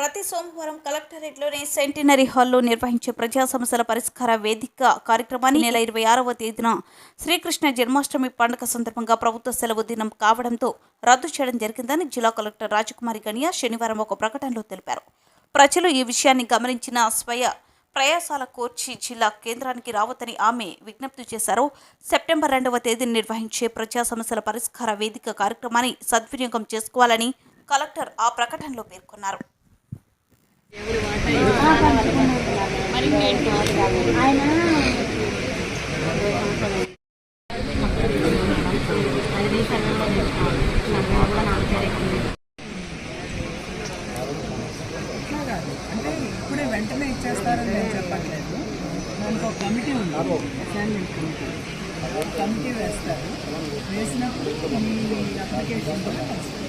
ప్రతి సోమవారం కలెక్టరేట్లోని సెంటినరీ హాల్లో నిర్వహించే ప్రజా సమస్యల పరిష్కార వేదిక కార్యక్రమాన్ని నెల ఇరవై ఆరవ తేదీన శ్రీకృష్ణ జన్మాష్టమి పండుగ సందర్భంగా ప్రభుత్వ సెలవు దినం కావడంతో రద్దు చేయడం జరిగిందని జిల్లా కలెక్టర్ రాజకుమారి గనియా శనివారం ఒక ప్రకటనలో తెలిపారు. ప్రజలు ఈ విషయాన్ని గమనించిన స్వయ ప్రయాసాల కోర్చి జిల్లా కేంద్రానికి రావద్దని ఆమె విజ్ఞప్తి చేశారు. సెప్టెంబర్ రెండవ తేదీన నిర్వహించే ప్రజా సమస్యల పరిష్కార వేదిక కార్యక్రమాన్ని సద్వినియోగం చేసుకోవాలని కలెక్టర్ ఆ ప్రకటనలో పేర్కొన్నారు. అంటే ఇప్పుడే వెంటనే ఇచ్చేస్తారని నేను చెప్పట్లేదు దానికి ఒక కమిటీ ఉంది. Assignment committee. కమిటీ వేస్తారు వేసినప్పుడు ఈ అప్లికేషన్ కూడా వస్తుంది